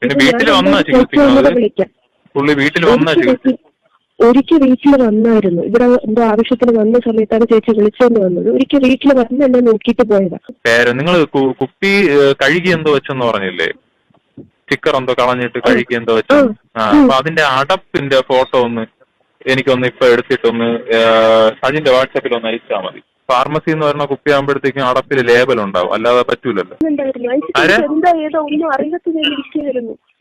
പിന്നെ വീട്ടിൽ വന്ന ചികിത്സിക്കുന്നത്? പുള്ളി വീട്ടിൽ വന്ന ഒരിക്കൽ ചികിത്സ വീട്ടിൽ- ഒരിക്കൽ വീട്ടിൽ വന്നായിരുന്നു. ഇവിടെ എന്തോ ആവശ്യത്തിന് വന്ന സമയത്താണ് ചേച്ചി വിളിച്ചോണ്ട് വന്നത്. ഒരിക്കൽ വീട്ടിൽ വന്ന് എന്നെ നോക്കിയിട്ട് പോയതാ. പേര് നിങ്ങൾ കുപ്പി കഴുകി എന്തോ വെച്ചെന്ന് പറഞ്ഞില്ലേ? സ്റ്റിക്കർ എന്തോ കളഞ്ഞിട്ട് കഴുകി എന്തോ വെച്ചു. അപ്പൊ അതിന്റെ അടപ്പിന്റെ ഫോട്ടോ ഒന്ന് എനിക്കൊന്ന് ഇപ്പൊ എടുത്തിട്ടൊന്ന് സജിന്റെ വാട്സാപ്പിൽ ഒന്ന് അയച്ചാൽ മതി. ഫാർമസി എന്ന് പറയുന്ന കുപ്പി ആകുമ്പോഴത്തേക്കും അടപ്പിൽ ലേബൽ ഉണ്ടാവും. അല്ലാതെ പറ്റൂലല്ലോ.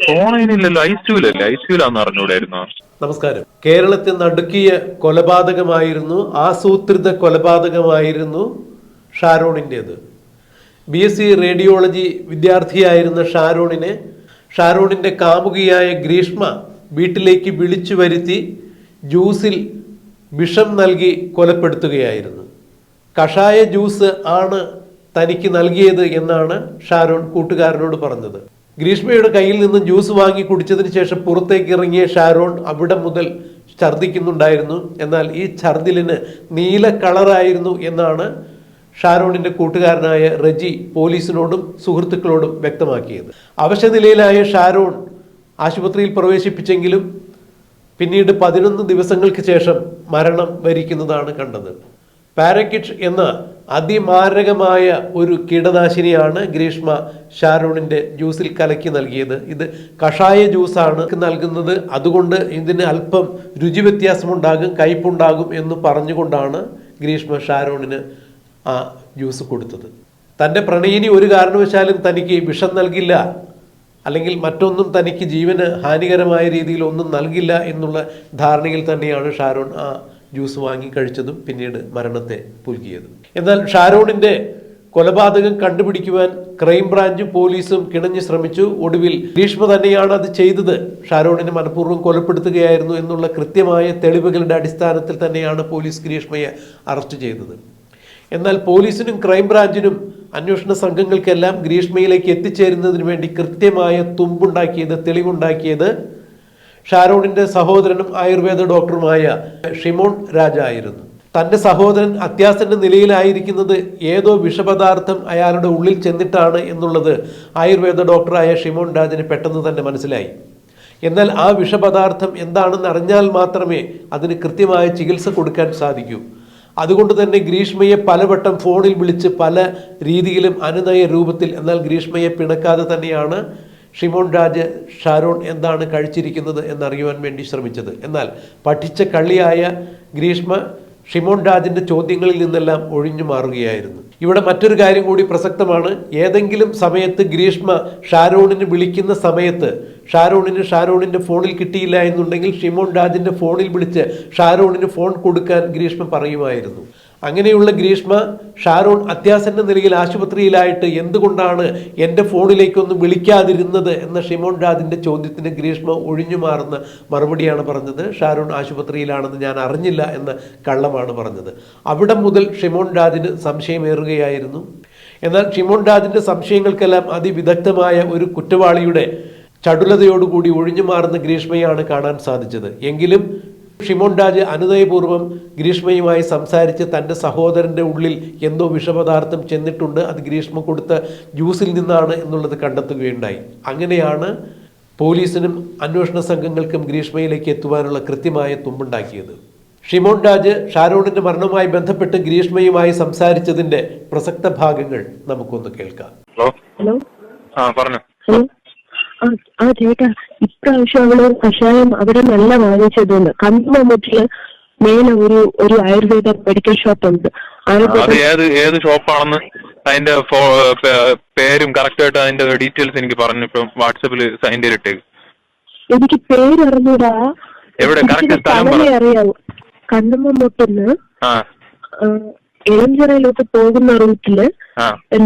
ഫോണിനില്ലല്ലോ. ഐസ്യൂലല്ലേ ഐസിയുലാന്ന് അറിഞ്ഞൂടായിരുന്നു നമസ്കാരം. കേരളത്തിൽ നടുക്കിയ കൊലപാതകമായിരുന്നു ആസൂത്രിത കൊലപാതകമായിരുന്നു ഷാരോണിന്റേത്. ബി എസ് സി റേഡിയോളജി വിദ്യാർത്ഥിയായിരുന്ന ഷാരോണിനെ ഷാരോണിന്റെ കാമുകിയായ ഗ്രീഷ്മ വീട്ടിലേക്ക് വിളിച്ചു വരുത്തി ജ്യൂസിൽ വിഷം നൽകി കൊലപ്പെടുത്തുകയായിരുന്നു. കഷായ ജ്യൂസ് ആണ് തനിക്ക് നൽകിയത് എന്നാണ് ഷാരോൺ കൂട്ടുകാരനോട് പറഞ്ഞത്. ഗ്രീഷ്മയുടെ കയ്യിൽ നിന്ന് ജ്യൂസ് വാങ്ങി കുടിച്ചതിന് ശേഷം പുറത്തേക്ക് ഇറങ്ങിയ ഷാരോൺ അവിടെ മുതൽ ഛർദ്ദിക്കുന്നുണ്ടായിരുന്നു എന്നാൽ ഈ ഛർദിലിന് നീല കളറായിരുന്നു എന്നാണ് ഷാരോണിന്റെ കൂട്ടുകാരനായ റജി പോലീസിനോടും സുഹൃത്തുക്കളോടും വ്യക്തമാക്കിയത്. അവശനിലയിലായ ഷാരോൺ ആശുപത്രിയിൽ പ്രവേശിപ്പിച്ചെങ്കിലും പിന്നീട് പതിനൊന്ന് ദിവസങ്ങൾക്ക് ശേഷം മരണം വരിക്കുന്നതാണ് കണ്ടത്. പാരക്കിറ്റ് എന്ന അതിമാരകമായ ഒരു കീടനാശിനിയാണ് ഗ്രീഷ്മ ഷാരൂണിന്റെ ജ്യൂസിൽ കലക്കി നൽകിയത്. ഇത് കഷായ ജ്യൂസാണ്. നൽകുന്നത് അതുകൊണ്ട് ഇതിന് അല്പം രുചി വ്യത്യാസമുണ്ടാകും കയ്പുണ്ടാകും എന്ന് പറഞ്ഞുകൊണ്ടാണ് ഗ്രീഷ്മ ഷാരൂണിന് ആ ജ്യൂസ് കൊടുത്തത്. തന്റെ പ്രണയിനി ഒരു കാരണവശാലും തനിക്ക് വിഷം നൽകില്ല. അല്ലെങ്കിൽ മറ്റൊന്നും തനിക്ക് ജീവന് ഹാനികരമായ രീതിയിൽ ഒന്നും നൽകില്ല എന്നുള്ള ധാരണയിൽ തന്നെയാണ് ഷാരോൺ ആ ജ്യൂസ് വാങ്ങി കഴിച്ചതും പിന്നീട് മരണത്തെ പുൽകിയതും. എന്നാൽ ഷാരോണിന്റെ കൊലപാതകം കണ്ടുപിടിക്കുവാൻ ക്രൈംബ്രാഞ്ചും പോലീസും കിണഞ്ഞ് ശ്രമിച്ചു. ഒടുവിൽ ഭീഷ്മ തന്നെയാണ് അത് ചെയ്തത്. ഷാരോണിനെ മനഃപൂർവം കൊലപ്പെടുത്തുകയായിരുന്നു എന്നുള്ള കൃത്യമായ തെളിവുകളുടെ അടിസ്ഥാനത്തിൽ തന്നെയാണ് പോലീസ് ഗ്രീഷ്മയെ അറസ്റ്റ് ചെയ്തത്. എന്നാൽ പോലീസിനും ക്രൈംബ്രാഞ്ചിനും അന്വേഷണ സംഘങ്ങൾക്കെല്ലാം ഗ്രീഷ്മയിലേക്ക് എത്തിച്ചേരുന്നതിന് വേണ്ടി കൃത്യമായ തുമ്പുണ്ടാക്കിയത് തെളിവുണ്ടാക്കിയത് ഷാരോണിന്റെ സഹോദരനും ആയുർവേദ ഡോക്ടറുമായ ഷിമോൺ രാജ ആയിരുന്നു തന്റെ സഹോദരൻ അത്യാസന്റെ നിലയിലായിരിക്കുന്നത് ഏതോ വിഷപദാർത്ഥം അയാളുടെ ഉള്ളിൽ ചെന്നിട്ടാണ് എന്നുള്ളത് ആയുർവേദ ഡോക്ടറായ ഷിമോൺ രാജന് പെട്ടെന്ന് തന്നെ മനസ്സിലായി. എന്നാൽ ആ വിഷപദാർത്ഥം എന്താണെന്ന് അറിഞ്ഞാൽ മാത്രമേ അതിന് കൃത്യമായ ചികിത്സ കൊടുക്കാൻ സാധിക്കൂ. അതുകൊണ്ട് തന്നെ ഗ്രീഷ്മയെ പലവട്ടം ഫോണിൽ വിളിച്ച് പല രീതിയിലും അനുനയ രൂപത്തിൽ എന്നാൽ ഗ്രീഷ്മയെ പിണക്കാതെ തന്നെയാണ് ഷിമോൺ രാജ് ഷാരോൺ എന്താണ് കഴിച്ചിരിക്കുന്നത് എന്നറിയുവാൻ വേണ്ടി ശ്രമിച്ചത്. എന്നാൽ പഠിച്ച കള്ളിയായ ഗ്രീഷ്മ ഷിമോൺ രാജിന്റെ ചോദ്യങ്ങളിൽ നിന്നെല്ലാം ഒഴിഞ്ഞു മാറുകയായിരുന്നു. ഇവിടെ മറ്റൊരു കാര്യം കൂടി പ്രസക്തമാണ്. ഏതെങ്കിലും സമയത്ത് ഗ്രീഷ്മ ഷാരോണിന് വിളിക്കുന്ന സമയത്ത് ഷാരോണിന് ഷാരോണിന്റെ ഫോണിൽ കിട്ടിയില്ല എന്നുണ്ടെങ്കിൽ ഷിമോൺ രാജിന്റെ ഫോണിൽ വിളിച്ച് ഷാരോണിന് ഫോൺ കൊടുക്കാൻ ഗ്രീഷ്മ പറയുമായിരുന്നു. അങ്ങനെയുള്ള ഗ്രീഷ്മ ഷാരൂൺ അത്യാസന്ന നിലയിൽ ആശുപത്രിയിലായിട്ട് എന്തുകൊണ്ടാണ് എന്റെ ഫോണിലേക്കൊന്നും വിളിക്കാതിരുന്നത് എന്ന ഷിമോൺ രാജിന്റെ ചോദ്യത്തിന് ഗ്രീഷ്മ ഒഴിഞ്ഞു മാറുന്ന മറുപടിയാണ് പറഞ്ഞത്. ഷാരോൺ ആശുപത്രിയിലാണെന്ന് ഞാൻ അറിഞ്ഞില്ല എന്ന കള്ളമാണ് പറഞ്ഞത്. അവിടെ മുതൽ ഷിമോൺ രാജിന് സംശയമേറുകയായിരുന്നു. എന്നാൽ ഷിമോൺ രാജിന്റെ സംശയങ്ങൾക്കെല്ലാം അതിവിദഗ്ധമായ ഒരു കുറ്റവാളിയുടെ ചടുലതയോടുകൂടി ഒഴിഞ്ഞു മാറുന്ന ഗ്രീഷ്മയാണ് കാണാൻ സാധിച്ചത്. എങ്കിലും ഷിമോൺ രാജ് അനുനയപൂർവം ഗ്രീഷ്മയുമായി സംസാരിച്ച് തന്റെ സഹോദരന്റെ ഉള്ളിൽ എന്തോ വിഷപദാർത്ഥം ചെന്നിട്ടുണ്ട്. അത് ഗ്രീഷ്മ കൊടുത്ത ജ്യൂസിൽ നിന്നാണ് എന്നുള്ളത് കണ്ടെത്തുകയുണ്ടായി. അങ്ങനെയാണ് പോലീസിനും അന്വേഷണ സംഘങ്ങൾക്കും ഗ്രീഷ്മയിലേക്ക് എത്തുവാനുള്ള കൃത്യമായ തുമ്പുണ്ടാക്കിയത്. ഷിമോൺ രാജ് ഷാരോണിന്റെ മരണവുമായി ബന്ധപ്പെട്ട് ഗ്രീഷ്മയുമായി സംസാരിച്ചതിന്റെ പ്രസക്ത ഭാഗങ്ങൾ നമുക്കൊന്ന് കേൾക്കാം. ഹലോ? ഹലോ? ആ പറഞ്ഞു. ഹലോ? ആ ആ ചേട്ടാ ഇപ്രാവശ്യം അവൾ കഷായം അവിടെ നല്ല വാങ്ങിച്ചതെന്ന് കന്നുമൂട്ടിൽ മേലെ ഒരു ഒരു ആയുർവേദ മെഡിക്കൽ ഷോപ്പ് ഉണ്ട്. ഏത് ഏത് ഷോപ്പാണെന്ന് അതിന്റെ പേരും കറക്റ്റ് ആയിട്ട് അതിന്റെ ഡീറ്റെയിൽസ് എനിക്ക് പറഞ്ഞു ഇപ്പം വാട്സപ്പിൽ അതിന്റെ ഇട്ടേക്ക് എനിക്ക് പേരറിഞ്ഞൂടാ. എവിടെ? correct ഇതിന്റെ സ്ഥലം അറിയാവൂ. പോകുന്ന റൂട്ടിൽ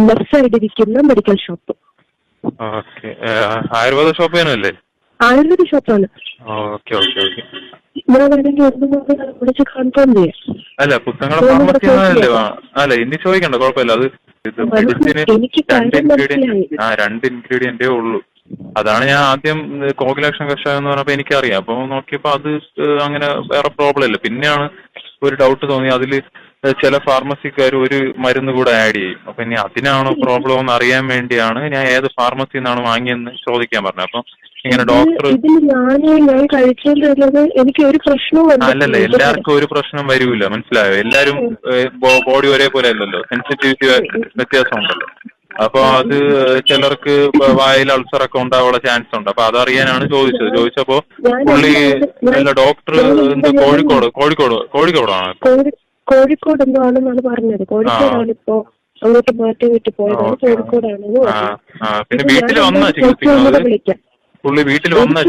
ലെഫ്റ്റ് സൈഡ് ഇരിക്കുന്ന medical shop okay. Ayurveda shop ചെയ്യാനല്ലേ? Ayurveda ഷോപ്പാണ്. Okay okay okay. ഞാൻ വേണമെങ്കിൽ ഒന്നും കൂടെ വിളിച്ച് കൺഫേം ചെയ്യാം. അല്ല ഫാർമസി ഇനി ചോദിക്കണ്ട കുഴപ്പമില്ല. അത് ഇത് അത് മെഡിസിന് എനിക്ക് രണ്ട് കാര്യം ഇൻഗ്രീഡിയന്റ് മനസ്സിലായി. ആ രണ്ട് ഇൻഗ്രീഡിയന്റേ ഉള്ളൂ. അതാണ് ഞാൻ ആദ്യം കോകിലാക്ഷൻ കഷായം എന്ന് പറഞ്ഞപ്പോ എനിക്കറിയാം. അപ്പൊ നോക്കിയപ്പോ അത് ഏഹ്, അങ്ങനെ വേറെ പ്രോബ്ലം ഇല്ല. പിന്നെയാണ് ഒരു ഡൗട്ട് തോന്നി. അതിൽ ചില ഫാർമസിക്കാർ ഒരു മരുന്ന് കൂടെ ആഡ് ചെയ്യും. അപ്പൊ ഇനി അതിനാണോ പ്രോബ്ലം എന്ന് അറിയാൻ വേണ്ടിയാണ് ഞാൻ ഏത് ഫാർമസിന്നാണ് വാങ്ങിയെന്ന് ചോദിക്കാൻ പറഞ്ഞത്. അപ്പൊ ഇങ്ങനെ ഡോക്ടർ ഞാൻ എനിക്ക് ഒരു പ്രശ്നവും അല്ലല്ല എല്ലാവർക്കും ഒരു പ്രശ്നം വരൂല മനസ്സിലായോ? എല്ലാരും ബോഡി ഒരേപോലെ അല്ലല്ലോ സെൻസിറ്റിവിറ്റി വ്യത്യാസം ഉണ്ടല്ലോ അപ്പൊ അത് ചിലർക്ക് വായിൽ അൾസർ ഒക്കെ ഉണ്ടാവാനുള്ള ചാൻസ് ഉണ്ട്. അപ്പൊ അതറിയാനാണ് ചോദിച്ചത്. ചോദിച്ചപ്പോ പുള്ളി അല്ല ഡോക്ടർ എന്താ കോഴിക്കോട് കോഴിക്കോട് കോഴിക്കോടാണ്. കോഴി കോഴിക്കോട് എന്തോ ആണെന്നാണ് പറഞ്ഞത്. കോഴിക്കോടാണ് ഇപ്പോ അങ്ങോട്ട് മാറ്റി വിട്ടു പോയത് കോഴിക്കോടാണ് പിന്നെ വീട്ടിൽ വന്നാ ചികിത്സിക്കുന്നത്? പുള്ളി വീട്ടിൽ വന്നാ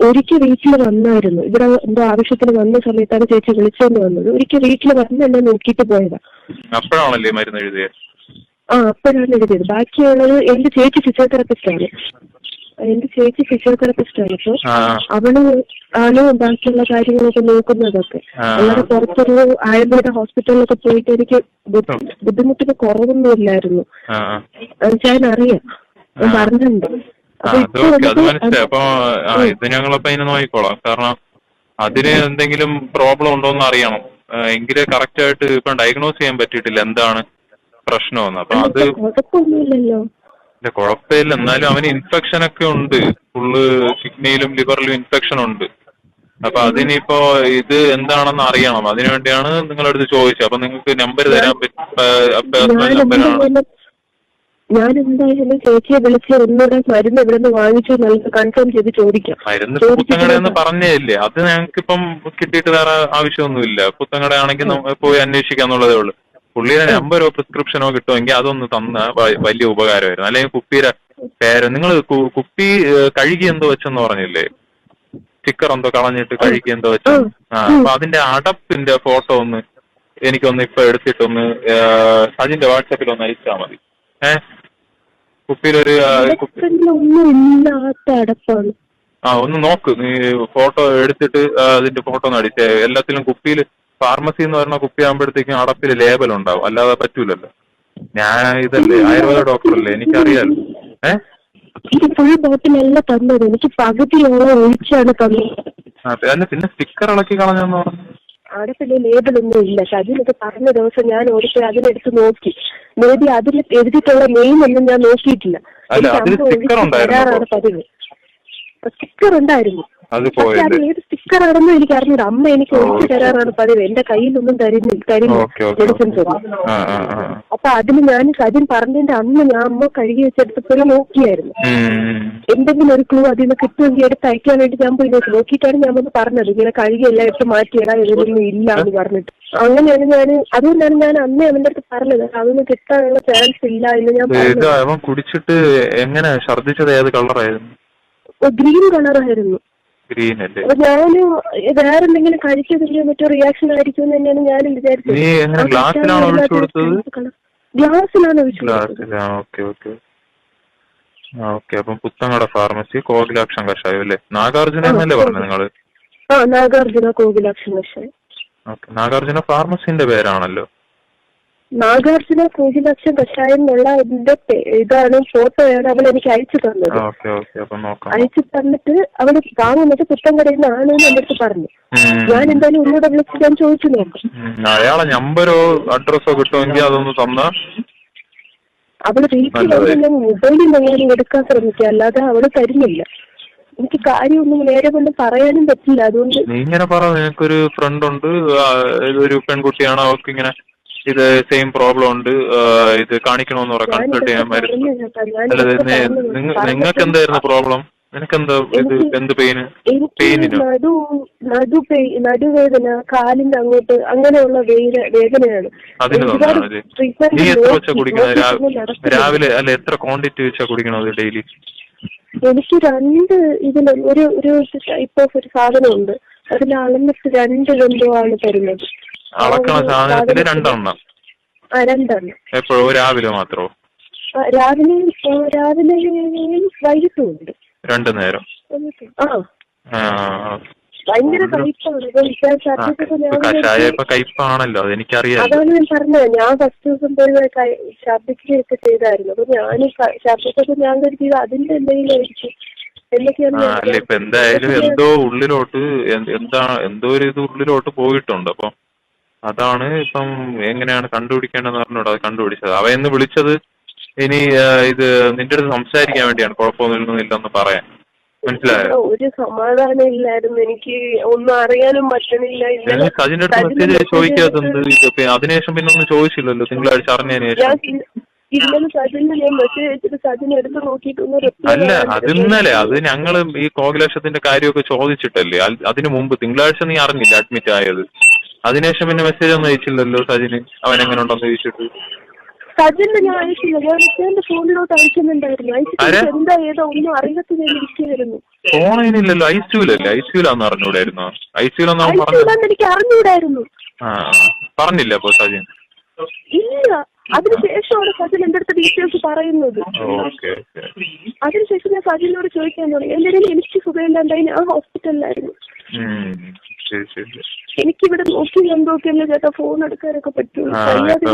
ഒരിക്കൽ വീട്ടിൽ വന്നായിരുന്നു. ഇവിടെ എന്റെ ആവശ്യത്തിന് വന്ന സമയത്താണ് ചേച്ചി വിളിച്ചോണ്ട് വന്നത്. ഒരിക്കൽ വീട്ടിൽ വന്ന് എന്നെ നോക്കിയിട്ട് പോയതാ. അപ്പോഴാണല്ലേ മരുന്ന് എഴുതിയത് ആ അപ്പോഴാണ് എഴുതിയത്. ബാക്കിയുള്ളത് എന്റെ ചേച്ചി ഫിസിയോതെറാപ്പിസ്റ്റ് ആണ്. എന്റെ ചേച്ചി ഫിസിയോതെറാപ്പിസ്റ്റ് ആണ്. അപ്പൊ അവൾ ആണ് ബാക്കിയുള്ള കാര്യങ്ങളൊക്കെ നോക്കുന്നതൊക്കെ. അല്ലാതെ പുറത്തൊരു ആയുർവേദ ഹോസ്പിറ്റലിലൊക്കെ പോയിട്ട് എനിക്ക് ബുദ്ധി- ബുദ്ധിമുട്ടിന് കുറവൊന്നും ഇല്ലായിരുന്നു. ഞാൻ അറിയാം. പറഞ്ഞിട്ടുണ്ട്. അത് മനസ്സിലായി. അപ്പൊ ആ, ഇത് ഞങ്ങളപ്പോ അതിനെ നോക്കിക്കോളാം. കാരണം അതിന് എന്തെങ്കിലും പ്രോബ്ലം ഉണ്ടോ എന്ന് അറിയണം. എങ്കിലേ കറക്റ്റ് ആയിട്ട് ഇപ്പൊ ഡയഗ്നോസ് ചെയ്യാൻ പറ്റിയിട്ടില്ല. എന്താണ് പ്രശ്നമെന്ന്. അപ്പൊ അത് ഇല്ല കുഴപ്പമില്ല. എന്നാലും അവന് ഇൻഫെക്ഷൻ ഒക്കെ ഉണ്ട്. ഫുള്ള് കിഡ്നിയിലും ലിവറിലും ഇൻഫെക്ഷൻ ഉണ്ട്. അപ്പൊ അതിനിപ്പോ ഇത് എന്താണെന്ന് അറിയണം. അതിനുവേണ്ടിയാണ് നിങ്ങളടുത്ത് ചോദിച്ചത്. അപ്പൊ നിങ്ങൾക്ക് നമ്പർ തരാൻ പറ്റും നമ്പറാണ് എന്തായാലും ഞാൻ എന്തായാലും ചേച്ചിയെ വിളിച്ച് ഒന്നുകൂടെ മരുന്ന് ഇവിടെ നിന്ന് വാങ്ങിച്ചു കൺഫേം ചെയ്ത് ചോദിക്കാം. മരുന്ന് ചോദിച്ചിട്ട് പുത്തങ്ങട അത് ഞങ്ങൾക്ക് ഇപ്പം കിട്ടിയിട്ട് വേറെ ആവശ്യമൊന്നുമില്ല. പുത്തങ്ങട ആണെങ്കിൽ പോയി അന്വേഷിക്കാന്നുള്ളതേ ഉള്ളൂ. പുള്ളിയുടെ നമ്പറോ പ്രിസ്ക്രിപ്ഷനോ കിട്ടുമെങ്കിൽ അതൊന്ന് തന്ന വലിയ ഉപകാരമായിരുന്നു. അല്ലെങ്കിൽ കുപ്പിയുടെ പേര് നിങ്ങൾ കുപ്പി കഴുകി എന്തോ വെച്ചെന്ന് പറഞ്ഞില്ലേ? സ്റ്റിക്കർ എന്തോ കളഞ്ഞിട്ട് കഴുകി എന്തോ വെച്ചു. ആ അപ്പൊ അതിന്റെ അടപ്പിന്റെ ഫോട്ടോ ഒന്ന് എനിക്കൊന്ന് ഇപ്പൊ എടുത്തിട്ടൊന്ന് അതിന്റെ വാട്സാപ്പിൽ ഒന്ന് അയച്ചാൽ മതി. ഏഹ് കുപ്പിയിലൊരു ആ, കുപ്പി. ഒന്നും ഇല്ലാത്ത അടപ്പാണ്. ആ ഒന്ന് നോക്ക്. നീ ഫോട്ടോ എടുത്തിട്ട് അതിന്റെ ഫോട്ടോ ഒന്ന് അടിച്ചേ. എല്ലാത്തിലും കുപ്പിയിൽ ഫാർമസി എന്ന് പറഞ്ഞ കുപ്പി ആകുമ്പോഴത്തേക്കും അടപ്പിൽ ലേബൽ ഉണ്ടാവും. അല്ലാതെ പറ്റൂലല്ലോ. ഞാൻ ഇതല്ലേ ആയുർവേദ ഡോക്ടറല്ലേ എനിക്കറിയാലോ. ഏ? എനിക്ക് ഫുൾ ബോട്ടിലല്ല തന്നത്. എനിക്ക് പകുതിയോളം ഒഴിച്ചാണ് തന്നത്. ആ, അല്ല പിന്നെ സ്റ്റിക്കർ ഇളക്കി കളഞ്ഞെന്ന്? പറഞ്ഞു അവിടെ പിന്നെ ലേബൽ ഒന്നും ഇല്ല പറഞ്ഞ ദിവസം ഞാൻ ഓടിപ്പോയി അതിനെടുത്ത് നോക്കി. മേ ബി അതിൽ എഴുതിയിട്ടുള്ള നെയിം ഒന്നും ഞാൻ നോക്കിയിട്ടില്ല. എനിക്ക്? തരാറാണ് പതിവ്. സ്റ്റിക്കർ ഉണ്ടായിരുന്നു. അത് അത് ഏത് സ്റ്റിക്കർ ആണെന്ന് എനിക്ക് അറിഞ്ഞൂടാ. അമ്മ എനിക്ക് ഒഴിച്ചു തരാറാണ് പതിവ്. എന്റെ കയ്യിലൊന്നും തരുന്നില്ല. ഓക്കെ മെഡിസിൻസ് ഒന്നും. അപ്പൊ അതിന് ഞാൻ സജിൻ പറഞ്ഞതിന്റെ അന്ന് ഞാൻ അമ്മ കഴുകി വെച്ചെടുത്തപ്പോഴും നോക്കിയായിരുന്നു. എന്തെങ്കിലും ഒരു ക്ലൂ അതിൽ നിന്ന് കിട്ടുമെങ്കിൽ എടുത്ത് അയക്കാൻ വേണ്ടി ഞാൻ പോയി നോക്കി. നോക്കിയിട്ടാണ് ഞാൻ ഒന്ന് പറഞ്ഞത്. ഇങ്ങനെ കഴുകി എല്ലാം എടുത്ത് മാറ്റിയിടാൻ ഇതിലൊന്നും ഇല്ല എന്ന് പറഞ്ഞിട്ട്. അങ്ങനെയാണ് ഞാൻ അതുകൊണ്ടാണ് ഞാൻ അന്ന് അവന്റെ അടുത്ത് പറഞ്ഞത്. അതൊന്നും കിട്ടാനുള്ള ചാൻസ് ഇല്ല എന്ന് ഞാൻ പറഞ്ഞു കുടിച്ചിട്ട് എങ്ങനെ ഛർദ്ദിച്ചത് ഏത് കളറായിരുന്നു ഗ്രീൻ കളറായിരുന്നു ഗ്രീൻ അല്ലേ അപ്പൊ ഞാൻ വേറെ എന്തെങ്കിലും കഴിച്ചതിന്റെ മറ്റോ റിയാക്ഷൻ ആയിരിക്കും എന്ന് തന്നെയാണ് ഞാനും വിചാരിച്ചത്. നീ എങ്ങനെ ഗ്ലാസ്സിലാണോ ഒഴിച്ചു കൊടുത്തത്? ഗ്ലാസ്സിലാണ് ഓക്കെ ഓക്കെ. ആ ഓക്കെ. അപ്പം പുത്തങ്ങട ഫാർമസി കോകിലാക്ഷം കഷായം അല്ലേ? നാഗാർജുന എന്നല്ലേ പറഞ്ഞത് നിങ്ങൾ? ആ നാഗാർജുന കോകിലാക്ഷൻ കഷായം. ഓക്കെ. നാഗാർജുന ഫാർമസിന്റെ പേരാണല്ലോ. നാഗാർജുന കോകിലാക്ഷൻ കഷായം എന്നുള്ള എന്റെ ഇതാണ് ഫോട്ടോയാണ് അവൾ എനിക്ക് അയച്ചു തന്നത്. അയച്ചു തന്നിട്ട് അവൾ വാങ്ങുന്നത് പുത്തൻകടയിൽ നിന്നാണ് എന്ന് എന്റെ അടുത്ത് പറഞ്ഞു ഞാൻ എന്തായാലും ഒന്നുകൂടെ വിളിച്ച് ഞാൻ ചോദിച്ചു നോക്കാം. അയാളെ നമ്പരോ അഡ്രസ്സോ കിട്ടുമെങ്കിൽ അതൊന്ന് തന്ന. അവൾ വീട്ടിൽ. വന്ന് ഞാൻ മൊബൈലിൽ ഞാൻ എടുക്കാൻ ശ്രമിക്കുക. അല്ലാതെ അവൾ തരുന്നില്ല. എനിക്ക് കാര്യമൊന്നും നേരെ കൊണ്ട് പറയാനും പറ്റില്ല. അതുകൊണ്ട് നീ ഇങ്ങനെ പറ നിനക്കൊരു ഫ്രണ്ട് ഉണ്ട്. ഒരു പെൺകുട്ടിയാണ്. അവർക്ക് ഇങ്ങനെ ഇത് സെയിം പ്രോബ്ലം ഉണ്ട്. ഇത് കാണിക്കണമെന്ന് പറ കൺസൾട്ട് ചെയ്യാൻ അല്ലത് നിങ്ങൾക്ക് എന്തായിരുന്നു പ്രോബ്ലം നിനക്കെന്താ ഇത് എനിക്ക് എന്ത് പെയിന് പെയിനിനോ നടു നടു നടുവേദന കാലിന്റെ അങ്ങോട്ട് അങ്ങനെയുള്ള വേദ- വേദനയാണ്. നീ എത്ര വെച്ചാ. കുടിക്കുന്നത്. രാവിലെ അല്ല എത്ര ക്വാണ്ടിറ്റി വെച്ചാ കുടിക്കണത് ഡെയിലി എനിക്ക് രണ്ട് ഇതിൽ ഒരു ഒരു ടൈപ്പ് ഓഫ് ഒരു സാധനമുണ്ട്. അതിൽ അളന്നിട്ട് രണ്ട് ബന്ധുവാണ് തരുന്നത്. അളക്കണ സാധനത്തിൽ രണ്ടെണ്ണം. രണ്ടെണ്ണം. എപ്പോഴോ രാവിലെ മാത്രമോ രാവിലെ ആ, രാവിലെ വൈകിട്ടും ഉണ്ട് രണ്ടു നേരം. കഷായ ഇപ്പൊ കയ്പാണല്ലോ അതെനിക്കറിയാം. അതാണ് ഞാൻ പറഞ്ഞത്. ഞാൻ ഫസ്റ്റ് ദിവസം പോയി ഛർദിക്കുകയൊക്കെ ചെയ്തായിരുന്നു. അപ്പൊ ഞാൻ ഛർദിച്ചപ്പോ ഞാൻ കരുതിയത് അതിന്റെ എന്തെങ്കിലും ആയിരിക്കും എന്തൊക്കെയാണ് ആ അല്ല ഇപ്പൊ എന്തായാലും എന്തോ ഉള്ളിലോട്ട് എന്താണ് എന്താ എന്തോ ഒരു ഇത് ഉള്ളിലോട്ട് പോയിട്ടുണ്ട്. അപ്പൊ അതാണ് ഇപ്പം എങ്ങനെയാണ് കണ്ടുപിടിക്കേണ്ടതെന്ന് പറഞ്ഞോട് അത് കണ്ടുപിടിച്ചത്. അവ എന്ന് വിളിച്ചത് ഇനി ഇത് നിന്റെ അടുത്ത് സംസാരിക്കാൻ വേണ്ടിയാണ്. കുഴപ്പമൊന്നും ഇല്ലെന്ന് പറയാൻ. മനസ്സിലായോ? ഒരു സമാധാനം ഇല്ലായിരുന്നു. എനിക്ക് ഒന്നും അറിയാനും പറ്റണില്ല. അടുത്ത് മെസ്സേജ് ചോദിക്കാത്തത് അതിനുശേഷം പിന്നെ ഒന്നും ചോദിച്ചില്ലല്ലോ. തിങ്കളാഴ്ച അറിഞ്ഞതിന് ശേഷം. അല്ല അത് ഇന്നലെ. അത് ഞങ്ങൾ ഈ കോകിലക്ഷത്തിന്റെ കാര്യമൊക്കെ ചോദിച്ചിട്ടല്ലേ. അതിനു മുമ്പ് തിങ്കളാഴ്ച നീ അറിഞ്ഞില്ല അഡ്മിറ്റ് ആയത്? അതിനുശേഷം പിന്നെ മെസ്സേജ് ഒന്നും അയച്ചില്ലല്ലോ സജിന്. അവൻ എങ്ങനെ ഉണ്ടെന്ന് ചോദിച്ചിട്ട്. സജിന് ഞാൻ അയച്ചില്ല. ഞാൻ എന്റെ ഫോണിലോട്ട് അയക്കുന്നുണ്ടായിരുന്നു. അയച്ചിട്ട് എന്താ ഏതാ ഒന്നും അറിയാത്ത ഞാൻ ഇരിക്കുകയായിരുന്നു ഫോൺ അതിനില്ലല്ലോ ഐ സിയുലല്ലേ ഐ സിയുലാന്ന് അറിഞ്ഞൂടായിരുന്നോ? ഐ സിയുലെന്ന് അവൻ പറഞ്ഞു അയച്ചില്ലാന്ന് എനിക്ക് അറിഞ്ഞൂടായിരുന്നു. ആ പറഞ്ഞില്ല അപ്പൊ സജിൻ. ഇല്ല. അതിനുശേഷമാണ് സജിൻ എന്റെ അടുത്ത് ഡീറ്റെയിൽസ് പറയുന്നത്. അതിനുശേഷം ഞാൻ സജിനോട് ചോദിക്കാൻ തുടങ്ങി. എന്റെ എനിക്ക് സുഖമില്ലാണ്ടായി? ഞാൻ ഹോസ്പിറ്റലിലായിരുന്നു. ശരി ശരി. എനിക്കിവിടെ നോക്കി കണ്ടോക്കിയല്ലേ ചേട്ടാ ഫോൺ എടുക്കാനൊക്കെ പറ്റുള്ളൂ.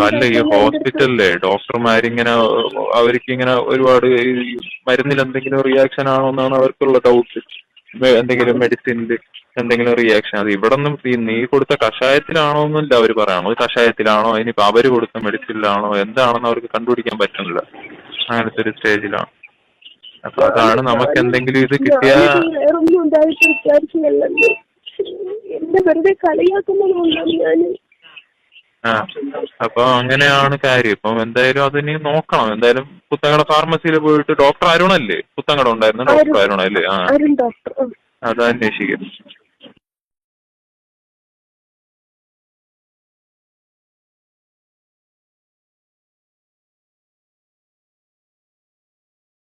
അല്ല ഈ ഹോസ്പിറ്റലിലെ ഡോക്ടർമാരിങ്ങനെ അവർക്ക് ഇങ്ങനെ ഒരുപാട് മരുന്നിൽ എന്തെങ്കിലും റിയാക്ഷൻ ആണോ എന്നാണ് അവർക്കുള്ള ഡൗട്ട് എന്തെങ്കിലും മെഡിസിനിൽ എന്തെങ്കിലും റിയാക്ഷൻ അത് ഇവിടെ ഒന്നും ഈ നീ കൊടുത്ത കഷായത്തിലാണോ എന്നല്ല അവർ പറയണോ കഷായത്തിലാണോ? ഇനിയിപ്പോ അവർ കൊടുത്ത മെഡിസിനിലാണോ? എന്താണെന്ന് അവർക്ക് കണ്ടുപിടിക്കാൻ പറ്റുന്നില്ല. അങ്ങനത്തെ ഒരു സ്റ്റേജിലാണ്. അപ്പൊ അതാണ് നമുക്ക് എന്തെങ്കിലും ഇത് കിട്ടിയാൽ എന്നെ വെറുതെ കളിയാക്കുന്നതുകൊണ്ടാണ് ഞാൻ ആ അപ്പൊ അങ്ങനെയാണ് കാര്യം. ഇപ്പം എന്തായാലും അതിനി നോക്കണം. എന്തായാലും പുത്തങ്കട ഫാർമസിയിൽ പോയിട്ട് ഡോക്ടർ അരുണല്ലേ? പുത്തങ്കട ഉണ്ടായിരുന്ന ഡോക്ടർ അരുണല്ലേ ആ. അരുൺ ഡോക്ടർ അത് അന്വേഷിക്കും